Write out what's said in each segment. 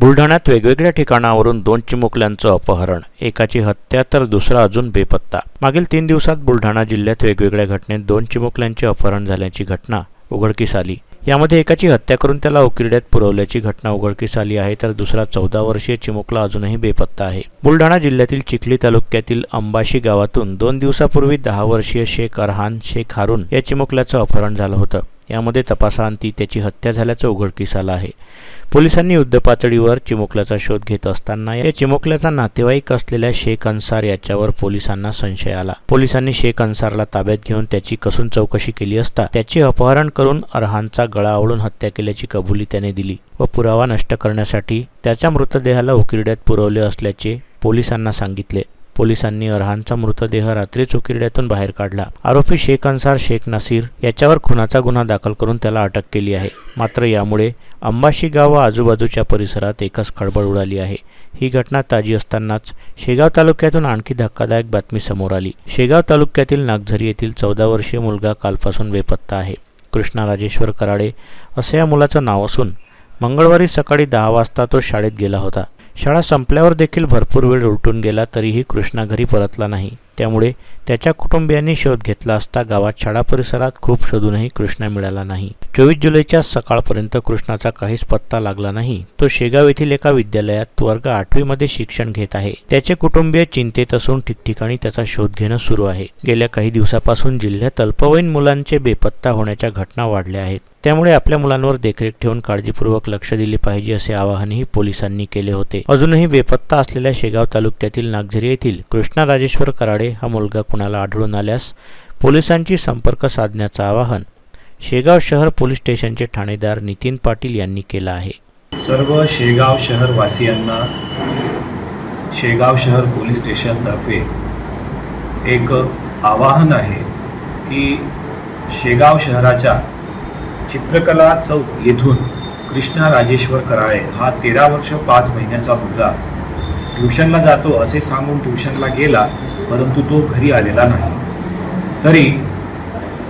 बुलढाण्यात वेगवेगळ्या ठिकाणावरून दोन चिमुकल्यांचं अपहरण एकाची हत्या तर दुसरा अजून बेपत्ता. मागील तीन दिवसात बुलढाणा जिल्ह्यात वेगवेगळ्या घटनेत दोन चिमुकल्यांचे अपहरण झाल्याची घटना उघडकीस आली. यामध्ये एकाची हत्या करून त्याला उकिरड्यात पुरवल्याची घटना उघडकीस आली आहे तर दुसरा चौदा वर्षीय चिमुकला अजूनही बेपत्ता आहे. बुलढाणा जिल्ह्यातील चिखली तालुक्यातील अंबाशी गावातून दोन दिवसापूर्वी दहा वर्षीय शेख अरहान शेख हारून या चिमुकल्याचं अपहरण झालं होतं. यामध्ये तपासाअंती त्याची हत्या झाल्याचं उघडकीस आलं आहे. पोलिसांनी युद्धपातळीवर चिमुकल्याचा शोध घेत असताना या चिमुकल्याचा नातेवाईक असलेल्या शेख अन्सार याच्यावर पोलिसांना संशय आला. पोलिसांनी शेख अन्सारला ताब्यात घेऊन त्याची कसून चौकशी केली असता त्याचे अपहरण करून अरहानचा गळा आवळून हत्या केल्याची कबुली त्याने दिली व पुरावा नष्ट करण्यासाठी त्याच्या मृतदेहाला उकिरड्यात पुरवले असल्याचे पोलिसांना सांगितले. पोलिसांनी अरहानचा मृतदेह रात्रीच उकिरड्यातून बाहेर काढला. आरोपी शेख अन्सार शेख नसीर याच्यावर खुनाचा गुन्हा दाखल करून त्याला अटक केली आहे. मात्र यामुळे अंबाशी गाव व आजूबाजूच्या परिसरात एकच खळबळ उडाली आहे. ही घटना ताजी असतानाच शेगाव तालुक्यातून आणखी धक्कादायक बातमी समोर आली. शेगाव तालुक्यातील नागझरी येथील चौदा वर्षीय मुलगा कालपासून बेपत्ता आहे. कृष्णा राजेश्वर कराडे असे या मुलाचं नाव असून मंगळवारी सकाळी दहा वाजता तो शाळेत गेला होता. शाळा संपल्यावर देखील भरपूर वेळ उलटून गेला तरीही कृष्णा घरी परतला नाही. त्यामुळे त्याच्या कुटुंबियांनी शोध घेतला असता गावात शाळा परिसरात खूप शोधूनही कृष्णा मिळाला नाही. चोवीस जुलैच्या सकाळपर्यंत कृष्णाचा काहीच पत्ता लागला नाही. तो शेगाव येथील एका विद्यालयात वर्ग आठवीमध्ये शिक्षण घेत आहे. त्याचे कुटुंबीय चिंतेत असून ठिकठिकाणी त्याचा शोध घेणं सुरू आहे. गेल्या काही दिवसापासून जिल्ह्यात अल्पवयीन मुलांचे बेपत्ता होण्याच्या घटना वाढल्या आहेत. त्यामुळे आपल्या मुलांवर देखरेख ठेवून काळजीपूर्वक लक्ष दिले पाहिजे असे आवाहनही पोलिसांनी केले होते. अजूनही बेपत्ता असलेल्या शेगाव तालुक्यातील नागझरी येथील कृष्णा राजेश्वर कराडे हा मुलगा कुणाला आढळून आल्यास पोलिसांची संपर्क साधण्याचं आवाहन शेगाव शहर पोलीस स्टेशनचे ठाणेदार नितीन पाटील यांनी केलं आहे. सर्व शेगाव शहरवासियांना शेगाव शहर पोलीस स्टेशनतर्फे एक आवाहन आहे की शेगाव शहराच्या चित्रकला चौक येथून कृष्णा राजेश्वर कराळे हा तेरा वर्ष पाच महिन्याचा मुलगा. ट्युशनला जातो असे सांगून ट्युशनला गेला परंतु तो घरी आलेला नाही. तरी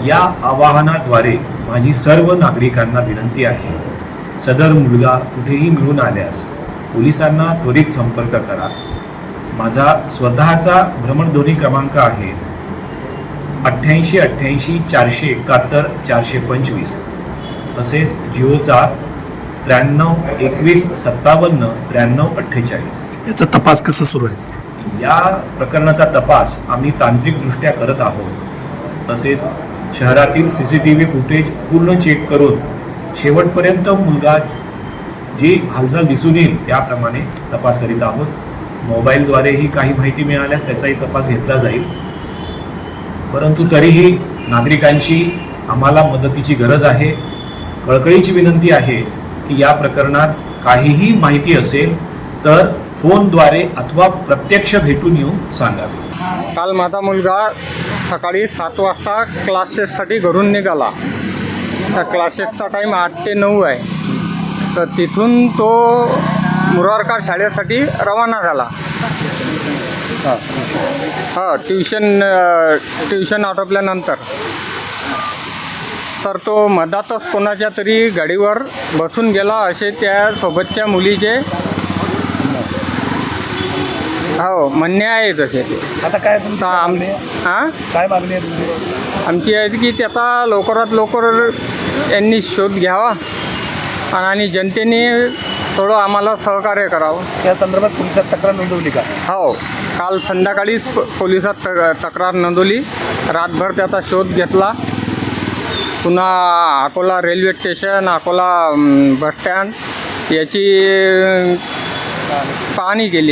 या आवाहनाद्वारे माझी सर्व नागरिकांना विनंती आहे सदर मुलगा कुठेही मिळून आल्यास पोलिसांना त्वरित संपर्क करा. माझा स्वतःचा भ्रमणध्वनी क्रमांक आहे अठ्ठ्याऐंशी अठ्ठ्याऐंशी चारशे एकाहत्तर चारशे पंचवीस. तसेच जिओचा त्र्याण्णव एकवीस सत्तावन्न त्र्याण्णव अठ्ठेचाळीस. याचा तपास कसा सुरू आहे? या प्रकरणाचा तपास आम्ही तांत्रिकदृष्ट्या करत आहोत. तसेच शहरातील C C T V footage पूर्ण चेक करून शेवटपर्यंत मुलगा जी हालचाल दिसून येईल त्याप्रमाणे तपास करीत आहोत. मोबाईलद्वारेही काही माहिती मिळाल्यास त्याचाही तपास घेतला जाईल. परंतु तरीही नागरिकांची आम्हाला मदतीची गरज आहे. कळकळीची विनंती आहे की या प्रकरणात काहीही माहिती असेल तर फोनद्वारे अथवा प्रत्यक्ष भेटून येऊन सांगावे. काल माझा मुलगा सकाळी सात वाजता क्लासेससाठी घरून निघाला. त्या क्लासेसचा टाईम आठ ते नऊ आहे. तर तिथून तो मुरारकार शाळेसाठी रवाना झाला. हां हां ट्युशन ट्युशन आटोपल्यानंतर. तर तो मधातच कोणाच्या तरी गाडीवर बसून गेला असे त्या सोबतच्या मुलीचे हो म्हणणे आहे तसे. आता काय तर आम हां? काय मागणी आहे तुमची? आमची आहे की त्याचा लवकरात लवकर यांनी शोध घ्यावा आणि- आणि जनतेने थोडं आम्हाला सहकार्य करावं. या संदर्भात पोलिसात तक्रार नोंदवली का? हो काल संध्याकाळीच प- पोलिसात तक- तक्रार नोंदवली. रातभर त्याचा शोध घेतला. पुन्हा Akola railway station Akola bus stand याची पाहणी केली.